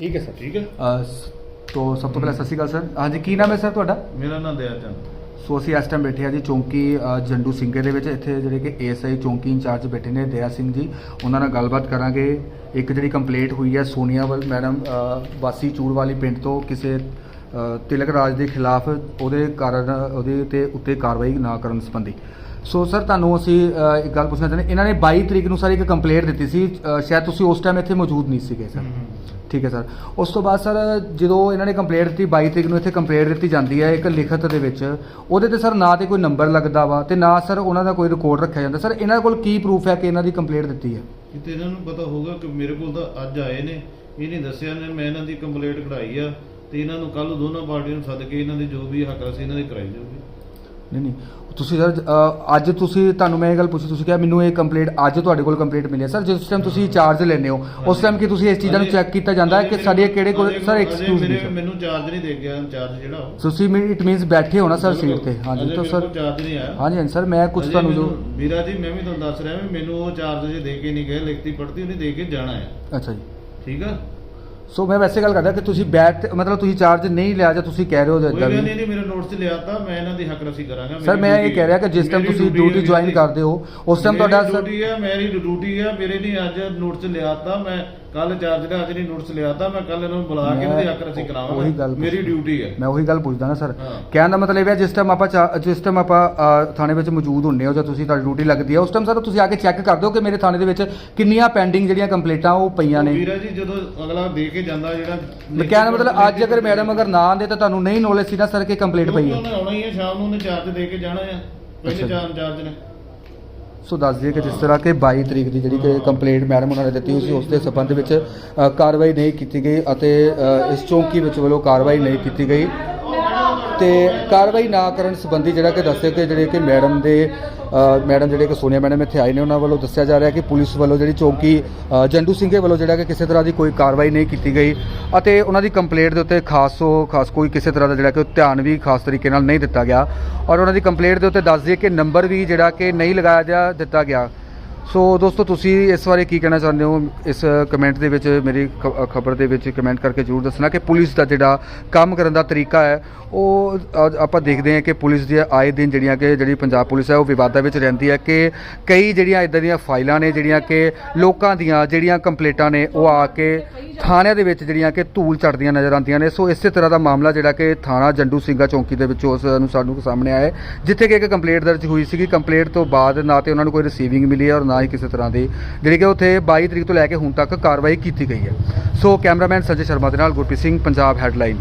ਠੀਕ ਹੈ ਸਰ। ਠੀਕ ਹੈ। ਸ- ਤੋ ਸਭ ਤੋਂ ਪਹਿਲਾਂ ਸਤਿ ਸ਼੍ਰੀ ਅਕਾਲ ਸਰ। ਹਾਂਜੀ ਕੀ ਨਾਮ ਹੈ ਸਰ ਤੁਹਾਡਾ? ਮੇਰਾ ਨਾਮ ਦਇਆ ਚੰਦ। ਸੋ ਅਸੀਂ ਇਸ ਟਾਈਮ ਬੈਠੇ ਆ ਜੀ ਚੌਂਕੀ ਅ, ਜੰਡੂ ਸਿੰਘੇ ਦੇ ਵਿੱਚ। ਇੱਥੇ ਜਿਹੜੇ ਕਿ ਏਐਸਆਈ ਚੌਂਕੀ ਇੰਚਾਰਜ ਬੈਠੇ ਨੇ ਦਇਆ ਸਿੰਘ ਜੀ। ਉਹਨਾਂ ਨਾਲ ਗੱਲਬਾਤ ਕਰਾਂਗੇ। ਇੱਕ ਜਿਹੜੀ ਕੰਪਲੇਂਟ ਹੋਈ ਹੈ ਸੋਨੀਆ ਵੱਲ ਮੈਡਮ ਅ, ਵਾਸੀ ਚੂੜ ਵਾਲੀ ਪਿੰਡ ਤੋਂ ਕਿਸੇ ਅ, ਤਿਲਕ ਰਾਜ ਦੇ ਖਿਲਾਫ ਉਹਦੇ ਕਾਰਨ ਉਹਦੇ ਤੇ ਉੱਤੇ ਕਾਰਵਾਈ ਨਾ ਕਰਨ ਸੰਬੰਧੀ। ਸੋ ਸਰ ਤੁਹਾਨੂੰ ਅਸੀਂ ਅ, ਇੱਕ ਗੱਲ ਪੁੱਛਣਾ ਚਾਹੁੰਦੇ ਇਹਨਾਂ ਨੇ 22 ਤਰੀਕ ਨੂੰ ਸਰ ਇੱਕ ਕੰਪਲੇਂਟ ਦਿੱਤੀ ਸੀ। ਅ, ਸ਼ਾਇਦ ਤੁਸੀਂ ਉਸ ਟਾਈਮ ਇੱਥੇ ਮੌਜੂਦ ਨਹੀਂ ਸੀਗੇ ਸਰ। ਠੀਕ ਹੈ ਸਰ। ਉਸ ਤੋਂ ਬਾਅਦ ਸਰ, ਜਦੋਂ ਇਹਨਾਂ ਨੇ ਕੰਪਲੇਂਟ ਦਿੱਤੀ 22 ਤਰੀਕ ਨੂੰ ਇੱਥੇ ਕੰਪਲੇਂਟ ਦਿੱਤੀ ਜਾਂਦੀ ਹੈ ਇੱਕ ਲਿਖਤ ਦੇ ਵਿੱਚ। ਉਹਦੇ ਤੇ ਸਰ ਨਾ ਤੇ ਕੋਈ ਨੰਬਰ ਲੱਗਦਾ ਵਾ ਤੇ ਨਾ ਸਰ ਉਹਨਾਂ ਦਾ ਕੋਈ ਰਿਕਾਰਡ ਰੱਖਿਆ ਜਾਂਦਾ। ਸਰ, ਇਹਨਾਂ ਕੋਲ ਕੀ ਪ੍ਰੂਫ ਹੈ ਕਿ ਇਹਨਾਂ ਦੀ ਕੰਪਲੇਂਟ ਦਿੱਤੀ ਹੈ? ਕਿਤੇ ਇਹਨਾਂ ਨੂੰ ਪਤਾ ਹੋਊਗਾ ਕਿ ਮੇਰੇ ਕੋਲ ਤਾਂ ਅੱਜ ਆਏ ਨੇ। ਇਹਨੇ ਦੱਸਿਆ ਨੇ, ਮੈਂ ਇਹਨਾਂ ਦੀ ਕੰਪਲੇਂਟ ਕਢਾਈ ਆ ਤੇ ਇਹਨਾਂ ਨੂੰ ਕੱਲ ਦੋਨਾਂ ਪਾਰਟੀਆਂ ਨੂੰ ਸੱਦ ਕੇ ਇਹਨਾਂ ਦੀ ਜੋ ਵੀ ਹੱਕ ਸੀ ਇਹਨਾਂ ਦੀ ਕਰਾਈ ਜਾਊਗੀ। ਨਹੀਂ ਨਹੀਂ। ਤੁਸੀਂ ਸਰ ਅੱਜ ਤੁਸੀਂ ਤੁਹਾਨੂੰ ਮੈਂ ਇਹ ਗੱਲ ਪੁੱਛੀ ਤੁਸੀਂ ਕਿਹਾ ਮੈਨੂੰ ਇਹ ਕੰਪਲੇਂਟ ਅੱਜ ਤੁਹਾਡੇ ਕੋਲ ਕੰਪਲੇਂਟ ਮਿਲੀ ਹੈ। ਸਰ ਜਿਸ ਟਾਈਮ ਤੁਸੀਂ ਚਾਰਜ ਲੈਂਦੇ ਹੋ ਉਸ ਟਾਈਮ ਕੀ ਤੁਸੀਂ ਇਸ ਚੀਜ਼ਾਂ ਨੂੰ ਚੈੱਕ ਕੀਤਾ ਜਾਂਦਾ ਹੈ ਕਿ ਸਾਡੇ ਕਿਹੜੇ ਕੋਲ ਸਰ ਐਕਸਕਿਊਜ਼ ਨਹੀਂ ਸਰ ਮੈਨੂੰ ਚਾਰਜ ਨਹੀਂ ਦੇ ਗਿਆ ਚਾਰਜ ਜਿਹੜਾ ਉਹ। ਤੁਸੀਂ ਇਟ ਮੀਨਸ ਬੈਠੇ ਹੋ ਨਾ ਸਰ ਸੀਟ ਤੇ। ਹਾਂਜੀ ਤਾਂ ਸਰ ਚਾਰਜ ਨਹੀਂ ਆਇਆ। ਹਾਂਜੀ ਸਰ ਮੈਂ ਕੁਝ ਤੁਹਾਨੂੰ ਜੋ ਮੈਨੂੰ- ਵੀਰਾ ਜੀ ਮੈਂ ਵੀ ਤੁਹਾਨੂੰ ਦੱਸ ਰਿਹਾ ਮੈਨੂੰ ਉਹ ਚਾਰਜ ਜੇ ਦੇ ਕੇ ਨਹੀਂ ਗਏ ਲਿਖਤੀ ਪੜਤੀ ਉਹਨੇ ਦੇ ਕੇ ਜਾਣਾ ਹੈ। ਅੱਛਾ ਜੀ। ਠੀਕ ਆ? ਸੋ ਮੈਂ ਵੈਸੇ ਗੱਲ ਕਰਦਾ ਕਿ ਤੁਸੀਂ ਬੈਠ ਮਤਲਬ ਤੁਸੀਂ ਚਾਰਜ ਨਹੀਂ ਲਿਆ ਜਾਂ ਤੁਸੀਂ ਕਹਿ ਰਹੇ ਹੋ ਕੋਈ ਜਿੱਦਾਂ ਗੱਲ ਵੀ ਨਹੀਂ ਨਹੀਂ ਮੇਰੇ ਨੋਟਸ 'ਚ ਲਿਆ ਤਾਂ ਮੈਂ ਇਹਨਾਂ ਦੀ ਹੱਕ ਰਸੀ ਕਰਾਂਗਾ ਸਰ ਮੈਂ ਇਹ ਕਹਿ ਰਿਹਾ ਕਿ ਜਿਸ ਟਾਈਮ ਤੁਸੀਂ ਡਿਊਟੀ ਜੁਆਇਨ। ਕਰਦੇ ਹੋ ਉਸ ਟਾਈਮ ਤੁਹਾਡਾ ਸਰ ਡਿਊਟੀ ਹੈ ਮੇਰੀ ਡਿਊਟੀ ਹੈ ਮੇਰੇ ਨਹੀਂ ਅੱਜ ਨੋਟਸ ਲਿਆ ਤਾਂ ਮੈਂ ਕੱਲ ਚਾਰਜ ਦਾ ਅੱਜ ਨਹੀਂ ਨੋਟਸ ਲਿਆ ਤਾਂ ਮੈਂ ਕੱਲ ਇਹਨਾਂ ਨੂੰ ਬੁਲਾ ਕੇ ਹੱਕ ਰਸੀ ਉਹੀ ਕਰਾਵਾਂਗਾ। ਮੇਰੀ ਡਿਊਟੀ ਹੈ। ਮੈਂ ਉਹੀ ਗੱਲ ਪੁੱਛਦਾ ਨਾ ਸਰ ਹਾਂ। ਕਹਿਣ ਦਾ ਮਤਲਬ ਇਹ ਹੈ ਜਿਸ ਟਾਈਮ ਆਪਾਂ ਜਿਸ ਟਾਈਮ ਆਪਾਂ ਥਾਣੇ ਵਿੱਚ ਮੌਜੂਦ ਹੁੰਦੇ ਹੋ ਜਾਂ ਤੁਸੀਂ ਤੁਹਾਡੀ ਡਿਊਟੀ ਲੱਗਦੀ ਹੈ ਉਸ ਟਾਈਮ ਸਰ ਤੁਸੀਂ ਆ ਕੇ ਚੈੱਕ ਕਰਦੇ ਹੋ ਕਿ ਮੇਰੇ ਥਾਣੇ ਦੇ ਵਿੱਚ ਕਿੰਨੀਆਂ ਪੈਂਡਿੰਗ ਜਿਹੜੀਆਂ ਕੰਪਲੇਂਟਾਂ ਉਹ ਪਈਆਂ ਨੇ। ਵੀਰਾ ਜੀ ਜਦੋਂ ਅਗਲਾ ਦੇ ਕੇ ਜਾਂਦਾ ਜਿਹੜਾ ਮੈਂ ਕਹਿਣ ਦਾ ਮਤਲਬ ਅੱਜ ਅਗਰ ਮੈਡਮ ਅਗਰ ਨਾ ਆਂਦੇ ਤਾਂ ਤੁਹਾਨੂੰ ਨਹੀਂ ਨੌਲੇਜ ਸੀ ਨਾ ਸਰ ਕਿ ਕੰਪਲੇਂਟ ਪਈ ਹੈ। ਉਹਨੇ ਆਉਣਾ ਹੀ ਹੈ ਸ਼ਾਮ ਨੂੰ ਉਹਨੇ ਚਾਰਜ ਦੇ ਕੇ ਜਾਣਾ ਅੱਛਾ। ਪਹਿਲੇ ਚਾਰਜ ਨੇ। ਸੋ ਦੱਸ ਦਈਏ ਕਿ ਜਿਸ ਤਰ੍ਹਾਂ ਕਿ 22 ਤਰੀਕ ਦੀ ਜਿਹੜੀ ਕਿ ਕੰਪਲੇਂਟ ਮੈਡਮ ਉਹਨਾਂ ਨੇ ਦਿੱਤੀ ਹੋਈ ਸੀ ਉਸ ਦੇ ਸਬੰਧ ਵਿੱਚ ਅ, ਕਾਰਵਾਈ ਨਹੀਂ ਕੀਤੀ ਗਈ ਅਤੇ ਅ, ਇਸ ਚੌਂਕੀ ਵਿੱਚ ਵੱਲੋਂ ਕਾਰਵਾਈ ਨਹੀਂ ਕੀਤੀ ਗਈ। ਤੇ ਕਾਰਵਾਈ ਨਾ ਕਰਨ ਸੰਬੰਧੀ ਜਿਹੜਾ ਕਿ ਦੱਸਿਆ ਕਿ ਜਿਹੜੇ ਕਿ ਮੈਡਮ ਦੇ ਮੈਡਮ ਜਿਹੜੇ ਕਿ ਸੋਨੀਆ ਮੈਡਮ ਇੱਥੇ ਆਏ ਨੇ, ਉਹਨਾਂ ਵੱਲੋਂ ਦੱਸਿਆ ਜਾ ਰਿਹਾ ਕਿ ਪੁਲਿਸ ਵੱਲੋਂ ਜਿਹੜੀ ਚੌਂਕੀ ਜੰਡੂ ਸਿੰਘੇ ਵੱਲੋਂ ਜਿਹੜਾ ਕਿ ਕਿਸੇ ਤਰ੍ਹਾਂ ਦੀ ਕੋਈ ਕਾਰਵਾਈ ਨਹੀਂ ਕੀਤੀ ਗਈ ਅਤੇ ਉਹਨਾਂ ਦੀ ਕੰਪਲੇਂਟ ਦੇ ਉੱਤੇ ਖਾਸੋ ਖਾਸ ਕੋਈ ਕਿਸੇ ਤਰ੍ਹਾਂ ਦਾ ਜਿਹੜਾ ਕਿ ਧਿਆਨ ਵੀ ਖਾਸ ਤਰੀਕੇ ਨਾਲ ਨਹੀਂ ਦਿੱਤਾ ਗਿਆ। ਔਰ ਉਹਨਾਂ ਦੀ ਕੰਪਲੇਂਟ ਦੇ ਉੱਤੇ ਦੱਸ ਦਈਏ ਕਿ ਨੰਬਰ ਵੀ ਜਿਹੜਾ ਕਿ ਨਹੀਂ ਲਗਾਇਆ ਜਾ ਦਿੱਤਾ ਗਿਆ। ਸੋ ਦੋਸਤੋ, ਤੁਸੀਂ ਇਸ ਬਾਰੇ ਕੀ ਕਹਿਣਾ ਚਾਹੁੰਦੇ ਹੋ? ਇਸ ਕਮੈਂਟ ਦੇ ਵਿੱਚ ਮੇਰੀ ਖਬਰ ਦੇ ਵਿੱਚ ਕਮੈਂਟ ਕਰਕੇ ਜਰੂਰ ਦੱਸਣਾ ਕਿ ਪੁਲਿਸ ਦਾ ਜਿਹੜਾ ਕੰਮ ਕਰਨ ਦਾ ਤਰੀਕਾ ਹੈ, ਉਹ ਅੱਜ ਆਪਾਂ ਦੇਖਦੇ ਹਾਂ ਕਿ ਪੁਲਿਸ ਦੀ ਆਏ ਦਿਨ ਜਿਹੜੀਆਂ ਕਿ ਜਿਹੜੀ ਪੰਜਾਬ ਪੁਲਿਸ ਹੈ, ਉਹ ਵਿਵਾਦਾਂ ਵਿੱਚ ਰਹਿੰਦੀ ਹੈ ਕਿ ਕਈ ਜਿਹੜੀਆਂ ਇਦਾਂ ਦੀਆਂ ਫਾਈਲਾਂ ਨੇ, ਜਿਹੜੀਆਂ ਕਿ ਲੋਕਾਂ ਦੀਆਂ ਜਿਹੜੀਆਂ ਕੰਪਲੇਂਟਾਂ ਨੇ, ਉਹ ਆ ਕੇ ਥਾਣਿਆਂ ਦੇ ਵਿੱਚ ਜਿਹੜੀਆਂ ਕਿ ਧੂਲ ਚੜਦੀਆਂ ਨਜ਼ਰ ਆਉਂਦੀਆਂ ਨੇ। ਸੋ ਇਸੇ ਤਰ੍ਹਾਂ ਦਾ ਮਾਮਲਾ ਜਿਹੜਾ ਕਿ ਥਾਣਾ ਜੰਡੂ ਸਿੰਘਾ ਚੌਂਕੀ ਦੇ ਵਿੱਚ ਉਸ ਨੂੰ ਸਾਨੂੰ ਸਾਹਮਣੇ ਆਇਆ ਜਿੱਥੇ ਕਿ ਇੱਕ ਕੰਪਲੇਂਟ ਦਰਜ ਹੋਈ ਸੀਗੀ। ਕੰਪਲੇਂਟ ਤੋਂ ਬਾਅਦ ਨਾ ਤੇ ਉਹਨਾਂ ਨੂੰ ਕੋਈ ਰਿਸੀਵਿੰਗ ਮਿਲੀ ਔਰ ਨਾ ਹੀ ਕਿਸੇ ਤਰ੍ਹਾਂ ਦੀ, ਜਿਹੜੀ ਕਿ ਉੱਥੇ 22 ਤਰੀਕ ਤੋਂ ਲੈ ਕੇ ਹੁਣ ਤੱਕ ਕਾਰਵਾਈ ਕੀਤੀ ਗਈ ਹੈ। ਸੋ ਕੈਮਰਾਮੈਨ ਸੰਜੇ ਸ਼ਰਮਾ ਦੇ ਨਾਲ ਗੁਰਪ੍ਰੀਤ ਸਿੰਘ, ਪੰਜਾਬ ਹੈਡਲਾਈਨ।